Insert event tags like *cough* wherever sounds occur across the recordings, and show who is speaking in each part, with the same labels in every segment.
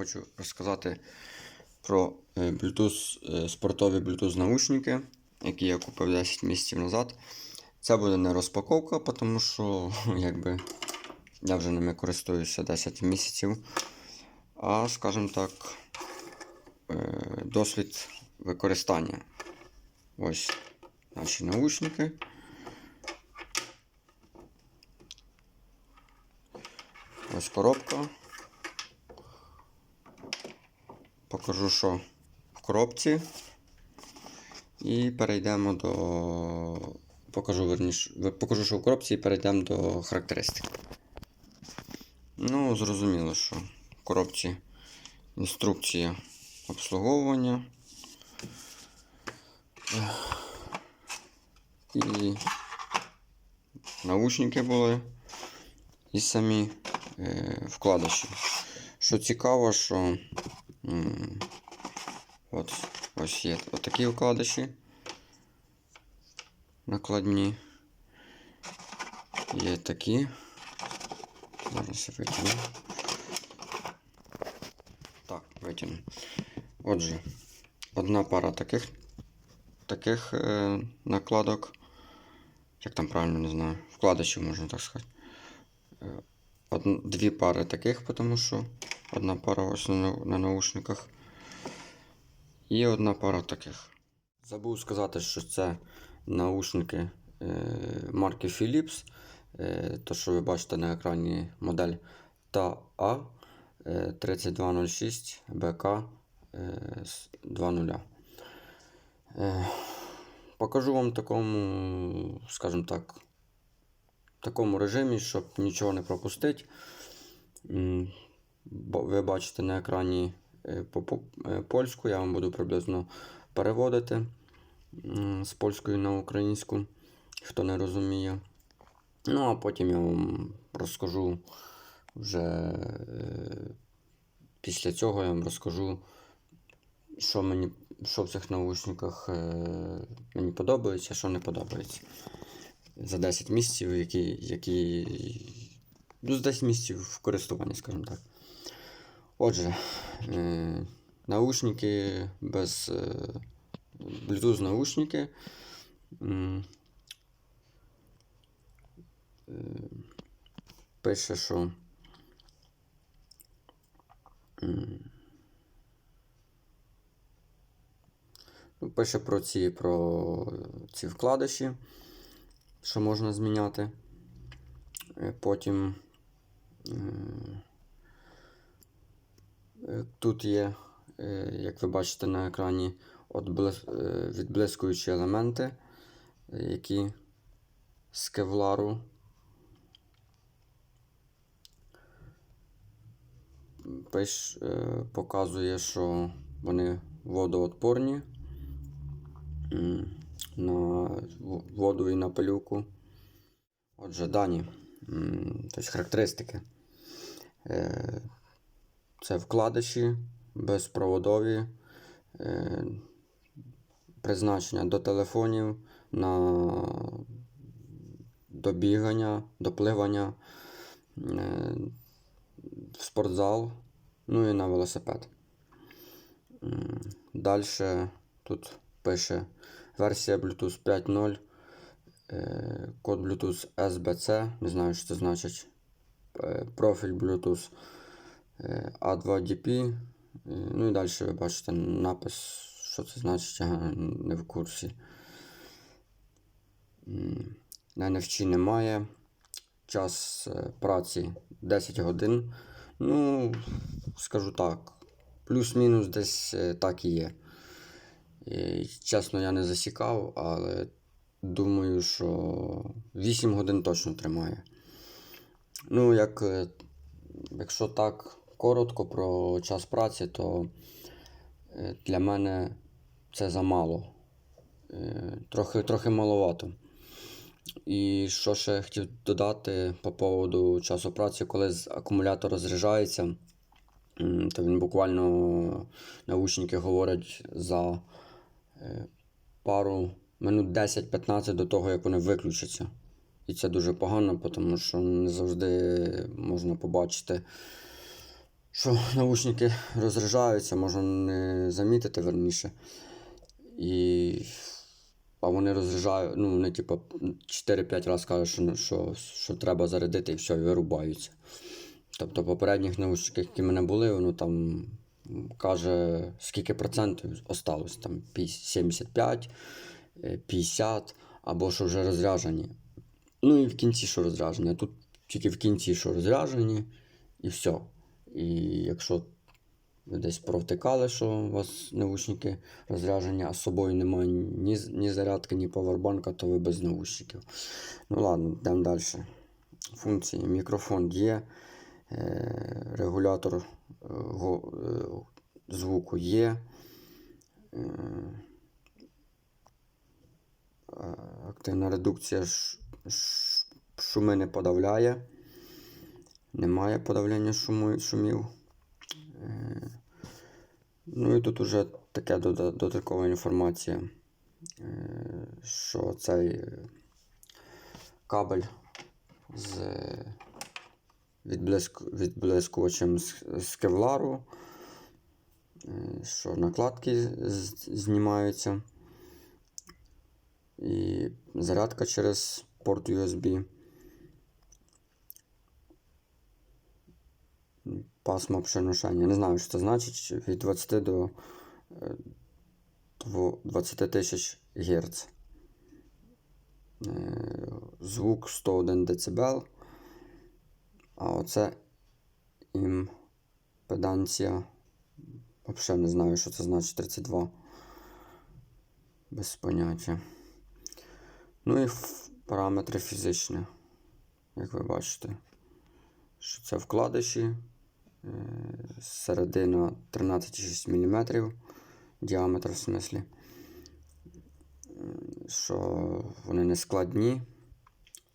Speaker 1: Хочу розказати про е, Bluetooth, е, спортові Bluetooth наушники, які я купив 10 місяців назад. Це буде не розпаковка, тому що *laughs* якби, я вже ними користуюся 10 місяців. А, скажімо так, е, досвід використання. Ось наші наушники. Ось коробка. Покажу, що в коробці. І перейдемо до. Покажу верніше. Покажу, що в коробці, і перейдемо до характеристик. Ну, зрозуміло, що в коробці інструкція обслуговування. І наушники були. І самі е, вкладиші. Що цікаво, що от, ось є отакі вкладиші накладні. Є такі. Зараз витягну. Так, витягну. Отже, одна пара таких таких е, накладок. Як там правильно не знаю. Вкладишів можна так сказати. Од... Дві пари таких, тому що одна пара ось на, на наушниках. І одна пара таких. Забув сказати, що це наушники е, марки Philips. Е, то, що ви бачите на екрані модель е, 3206 BK е, 2.0. Е, покажу вам такому, скажімо так, такому режимі, щоб нічого не пропустити. Ви бачите на екрані по- по- е, польську, я вам буду приблизно переводити з польської на українську, хто не розуміє. Ну, а потім я вам розкажу вже е, після цього я вам розкажу, що мені що в цих наушниках е, мені подобається, що не подобається за 10 місяців, які, які ну, з 10 місяців в скажімо так. Отже, е, наушники без е, Bluetooth наушники. Е, Пише, що ну, пише про ці, про ці вкладиші що можна зміняти. Потім тут є, е, як ви бачите на екрані, е, відблискуючі елементи, е, які з кевлару. Пиш, е, показує, що вони водоотпорні на воду і на пилюку. Отже, дані, тобто характеристики. Це вкладиші безпроводові, е, призначення до телефонів, на добігання, допливання, е, в спортзал, ну і на велосипед. Далі тут пише версія Bluetooth 5.0, е, код Bluetooth SBC, не знаю, що це значить. е, Профіль Bluetooth A2DP. е, Ну і далі ви бачите напис, що це значить, я не в курсі. На немає. Час е, праці 10 годин. Ну, скажу так, плюс-мінус десь е, так і є. І, чесно, я не засікав, але думаю, що 8 годин точно тримає. Ну, як, е, якщо так коротко про час праці, то е, для мене це замало. Е, Трохи, трохи маловато. І що ще хотів додати по поводу часу праці, коли акумулятор розряджається, то він буквально наушники говорять за е, пару минут 10-15 до того, як вони виключаться. І це дуже погано, тому що не завжди можна побачити що наушники розряджаються, можна не замітити верніше. І... А вони розряджають, ну, вони типу 4-5 разів кажуть, що, що, що треба зарядити і все, і вирубаються. Тобто попередніх наушниках, які в мене були, воно там каже, скільки процентів осталось, там 75, е, 50, або що вже розряджені. Ну і в кінці, що розряджені. Тут тільки в кінці, що розряджені, і все. І якщо десь провтикали, що у вас наушники розряджені, а з собою немає ні, ні зарядки, ні павербанка, то ви без наушників. Ну ладно, йдемо далі. Функції. Мікрофон є, е, регулятор е, е, звуку є. Активна редукція шуми не подавляє. Немає подавлення шуму, шумів. Е, Ну і тут уже таке дода- додаткова інформація, е, що цей кабель з відблискувачем з, кевлару, е, що накладки знімаються. І зарядка через порт USB. Пасмо переношення. Не знаю, що це значить. Від 20 до е, 20 тисяч Гц. Е, Звук 101 дБ. А оце імпеданція. Взагалі не знаю, що це значить 32. Без поняття. Ну і параметри фізичні. Як ви бачите, що це вкладиші. Е, Середина 13,6 мм. Діаметр в смислі. Е, Що вони не складні.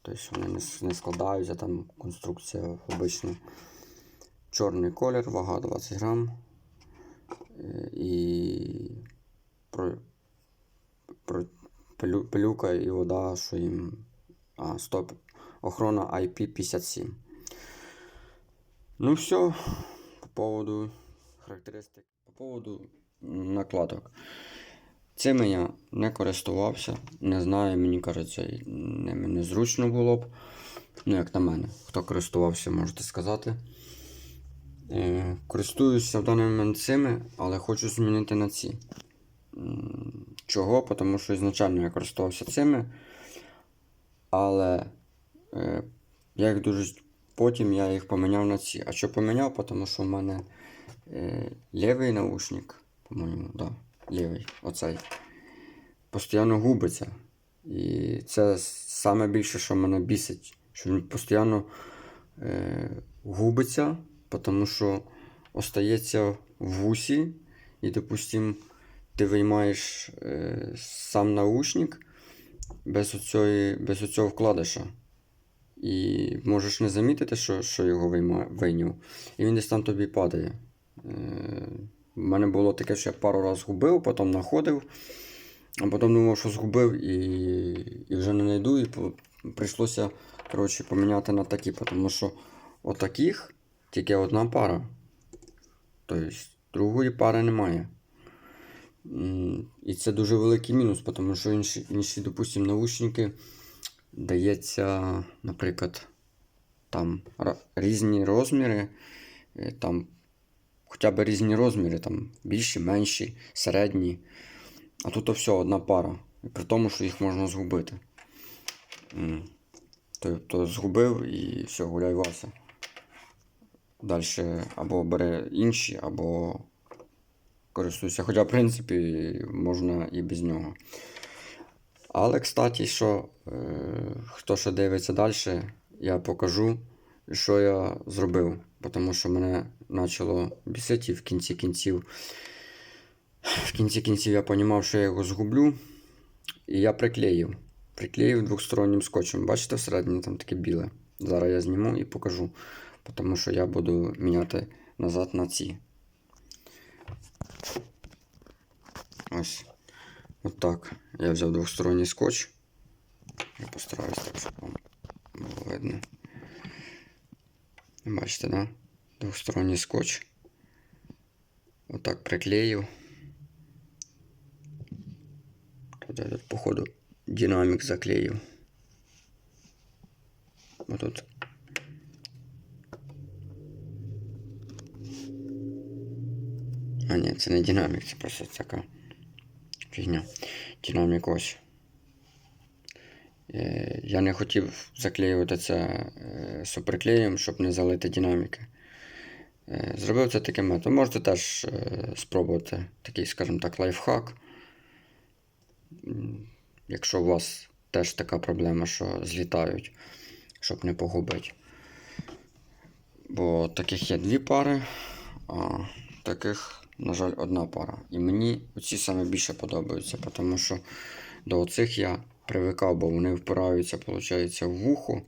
Speaker 1: Тобто вони не, складаються, там конструкція обична. Чорний колір, вага 20 грам. Е, І про, про, пилюка і вода, що їм. А, стоп. Охорона IP57. Ну все, по поводу характеристик. По поводу накладок. Цими я не користувався. Не знаю, мені кажеться, ними незручно було б. Ну, як на мене. Хто користувався, можете сказати. Е, користуюся в даний момент цими, але хочу змінити на ці. Чого? Тому що ізначально я користувався цими. Але е, я їх дуже. Потім я їх поміняв на ці. А що поміняв? Тому що в мене е, лівий наушник, по-моєму, да, лівий, оцей, постійно губиться. І це саме більше, що мене бісить, що він постійно е, губиться, тому що остається в вусі, і, допустим, ти виймаєш е, сам наушник без, оцьої, без оцього вкладиша. І можеш не замітити, що, що його вийняв. І він десь там тобі падає. Е, У мене було таке, що я пару разів губив, потім знаходив, а потім думав, що згубив і, і вже не знайду. І прийшлося коротше, поміняти на такі, тому що отаких тільки одна пара. Тобто другої пари немає. І це дуже великий мінус, тому що інші, інші допустимо, наушники дається, наприклад, там різні розміри, е, там хоча б різні розміри, там більші, менші, середні. А тут все одна пара. При тому, що їх можна згубити. Тобто згубив і все, гуляй Вася. Далі або бере інші, або користуйся. Хоча, в принципі, можна і без нього. Але, кстати, що е, хто ще дивиться далі, я покажу, що я зробив. Тому що мене почало бісити в кінці кінців. В кінці кінців я розумів, що я його згублю. І я приклеїв. Приклеїв двостороннім скотчем. Бачите, всередині там таке біле. Зараз я зніму і покажу. Тому що я буду міняти назад на ці. Ось. От так. Я взяв двосторонній скотч. Я постараюсь так, щоб вам було видно. Бачите, да? Двосторонній скотч. Отак приклеїв. Тут я тут, походу, динамік заклеїв. Отут. А, ні, це не динамік, це просто така Фігня. Динамік ось. Е, Я не хотів заклеювати це е, суперклеєм, щоб не залити динаміки. Е, Зробив це таким методом. Можете теж спробувати такий, скажімо так, лайфхак. Якщо у вас теж така проблема, що злітають, щоб не погубити. Бо таких є дві пари, а таких, на жаль, одна пара. І мені оці саме більше подобаються, тому що до оцих я привикав, бо вони впираються, виходить, в вухо.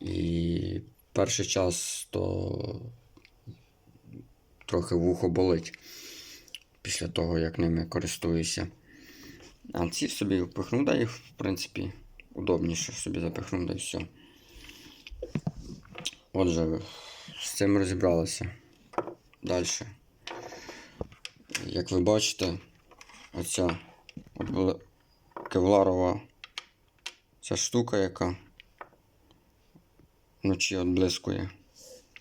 Speaker 1: І перший час то трохи вухо болить після того, як ними користуюся. А ці собі впихнув, да їх, в принципі, удобніше собі запихнув, да і все. Отже, з цим розібралися. Далі. Як ви бачите, оця кевларова ця штука, яка вночі відблискує.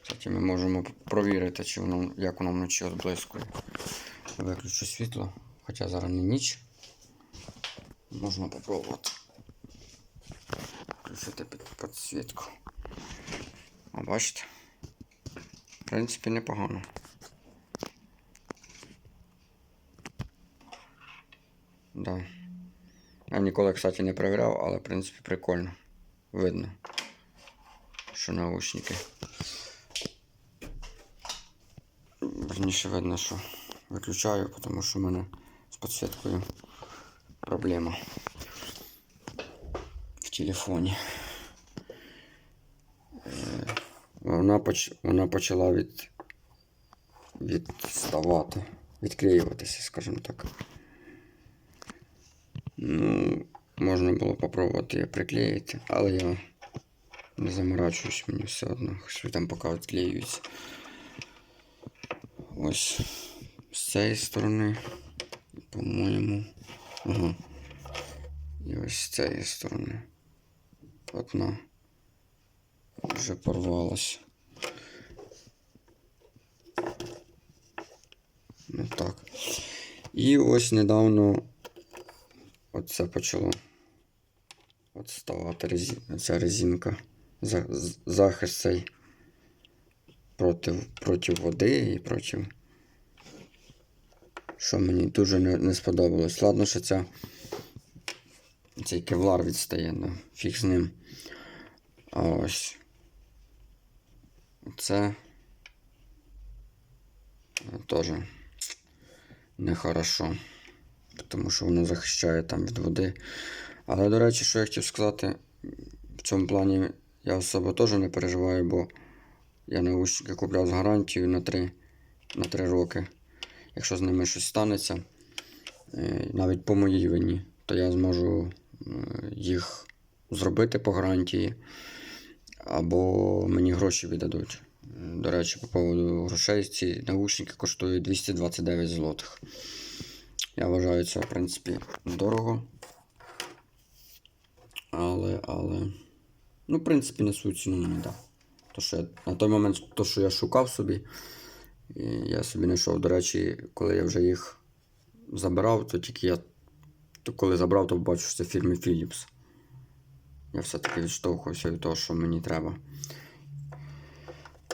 Speaker 1: Кстати, ми можемо провірити, чи воно, як воно вночі відблискує. Виключу світло, хоча зараз не ніч. Можна попробувати. Включити під підсвітку. А бачите? В принципі, непогано. Да. Я ніколи, кстати, не перевіряв, але в принципі прикольно. Видно, що наушники. Верніше видно, що виключаю, тому що в мене з підсвіткою проблема в телефоні. Е, Вона, поч... Вона почала від... відставати, відклеюватися, скажімо так. Ну, можна було попробувати її приклеїти, але я не заморачуюсь, мені все одно, що там поки відклеюється. Ось з цієї сторони, по-моєму. Ага. І ось з цієї сторони. Одна вже порвалась. Ну так. І ось недавно оце почало от резі... ця резинка. Захист цей проти, проти води і проти. Що мені дуже не, не сподобалось. Ладно, що ця цей кевлар відстає, да. фіг з ним. А ось. Це теж нехорошо. Тому що воно захищає там від води. Але, до речі, що я хотів сказати, в цьому плані я особо теж не переживаю, бо я наушники купляв з гарантією на 3, на 3 роки. Якщо з ними щось станеться, е, навіть по моїй вині, то я зможу е, їх зробити по гарантії, або мені гроші віддадуть. До речі, по поводу грошей ці наушники коштують 229 злотих. Я вважаю це, в принципі, дорого. Але, але. Ну, в принципі, на свою ціну мені дав. То, що я, на той момент, то, що я шукав собі, і я собі знайшов. До речі, коли я вже їх забирав, то тільки я. То коли забрав, то бачу, що це фірми Philips. Я все-таки відштовхувався від того, що мені треба.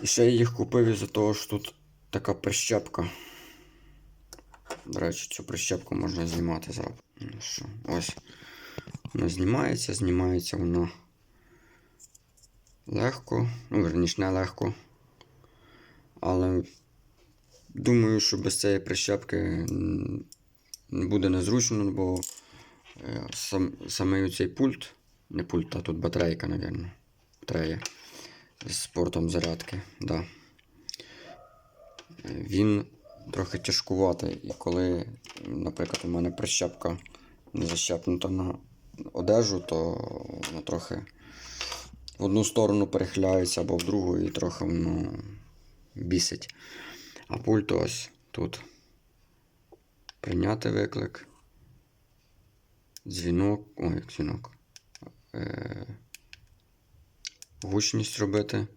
Speaker 1: І ще я їх купив із-за того, що тут така прищепка. До речі, цю прищепку можна знімати зараз. Ну що, ось. Вона знімається, знімається вона легко. Ну, верніше, не легко. Але думаю, що без цієї прищепки буде незручно, бо е, сам, саме цей пульт, не пульт, а тут батарейка, мабуть. Батарея з портом зарядки. Да. Е, Він трохи тяжкуватий. І коли, наприклад, у мене прищепка не защепнута на одежу, то вона трохи в одну сторону перехиляється або в другу, і трохи воно бісить. А пульт ось тут. Прийняти виклик. Дзвінок. Ой, як дзвінок. Е, гучність робити.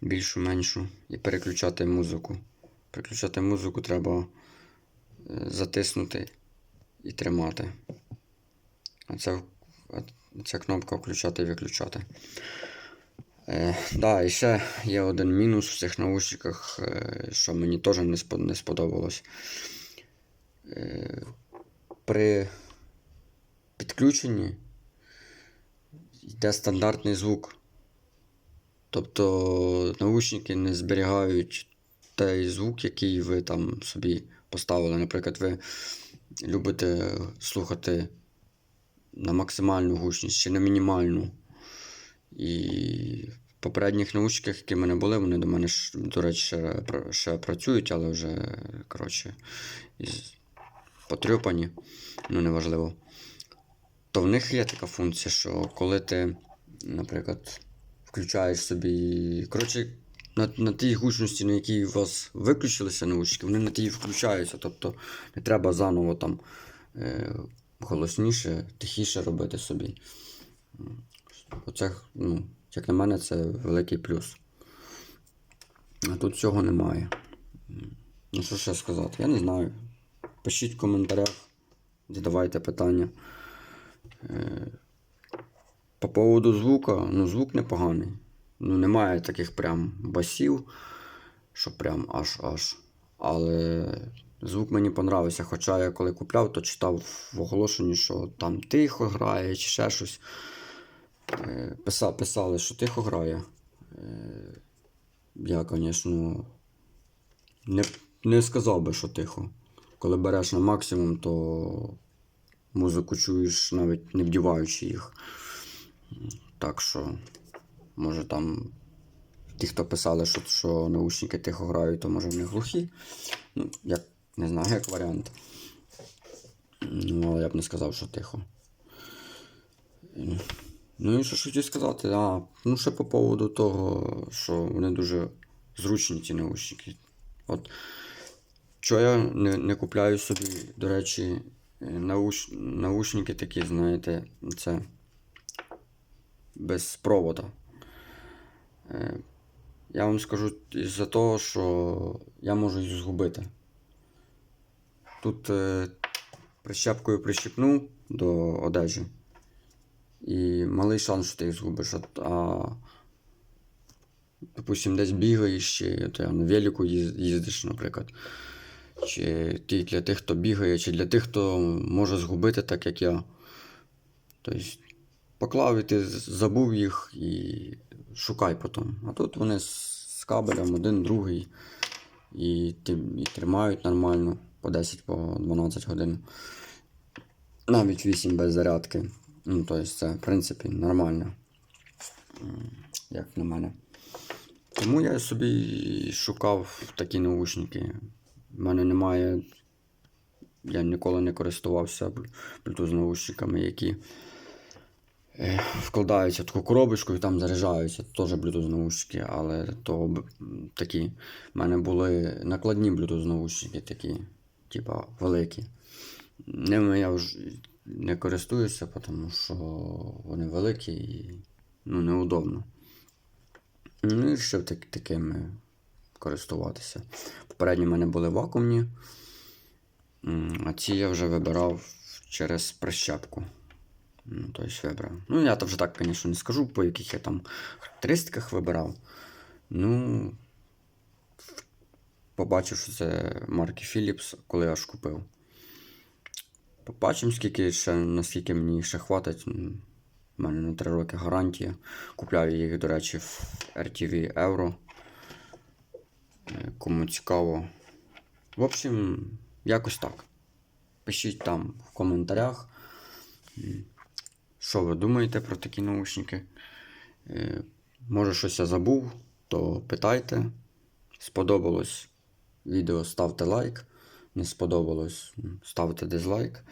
Speaker 1: Більшу, меншу. І переключати музику. Переключати музику треба е, затиснути і тримати. Це, ця кнопка включати і виключати. Е, да, і ще є один мінус в цих наушниках, е, що мені теж не, не сподобалось. Е, при підключенні йде стандартний звук. Тобто наушники не зберігають той звук, який ви там собі поставили. Наприклад, ви любите слухати на максимальну гучність чи на мінімальну. І в попередніх наушниках, які в мене були, вони до мене, до речі, ще, ще працюють, але вже, коротше, із... потрьопані, ну неважливо. То в них є така функція, що коли ти, наприклад, включаєш собі. Коротше, на, на тій гучності, на якій у вас виключилися наушники, вони на тій включаються. Тобто не треба заново там е, голосніше, тихіше робити собі. Оце, ну, як на мене, це великий плюс. А тут цього немає. Ну, що ще сказати? Я не знаю. Пишіть в коментарях, задавайте питання. Е, По поводу звука, ну звук непоганий. Ну, немає таких прям басів, що прям аж аж. Але звук мені понравився. Хоча я коли купляв, то читав в оголошенні, що там тихо грає чи ще щось. Е, Писа, писали, що тихо грає. Е, Я, звісно, не, не сказав би, що тихо. Коли береш на максимум, то музику чуєш навіть не вдіваючи їх. Так що, може там ті, хто писали, що, що наушники тихо грають, то може вони глухі. Ну, як, не знаю, як варіант. Ну, але я б не сказав, що тихо. Ну і що ж хотів сказати, а, ну ще по поводу того, що вони дуже зручні ці наушники. От, що я не, не купляю собі, до речі, науш, наушники такі, знаєте, це без провода. Е, Я вам скажу із-за того, що я можу їх згубити. Тут е, прищепкою прищепнув до одежі. І малий шанс, що ти їх згубиш. А, допустим, десь бігаєш, чи ти на велику їздиш, наприклад. Чи ти для тих, хто бігає, чи для тих, хто може згубити, так як я. Тобто, поклав і ти забув їх і шукай потім. А тут вони з кабелем один, другий. І, і тримають нормально по 10 по 12 годин. Навіть 8 без зарядки. Ну, тобто це, в принципі, нормально. Як на мене. Тому я собі шукав такі наушники. У мене немає. Я ніколи не користувався Bluetooth наушниками, які вкладаються в таку коробочку і там заряджаються. Теж Bluetooth наушники, але то такі. в мене були накладні Bluetooth наушники такі, типа великі. Ними я вже не користуюся, тому що вони великі і ну, неудобно. Ну, і вирішив так, такими користуватися. Попередні в мене були вакуумні, а ці я вже вибирав через прищепку. Ну, тобто вибрав. Ну, я то вже так, звісно, не скажу, по яких я там характеристиках вибирав. Ну, побачив, що це марки Philips, коли аж купив. Побачимо, скільки ще, наскільки мені ще хватить. У мене на 3 роки гарантія. Купляв їх, до речі, в RTV Euro. Е, Кому цікаво. В общем, якось так. Пишіть там в коментарях, що ви думаєте про такі наушники. Е, Може, щось я забув, то питайте. Сподобалось відео, ставте лайк. Не сподобалось, ставте дизлайк.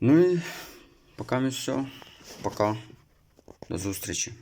Speaker 1: Ну і поки все. Пока. До зустрічі.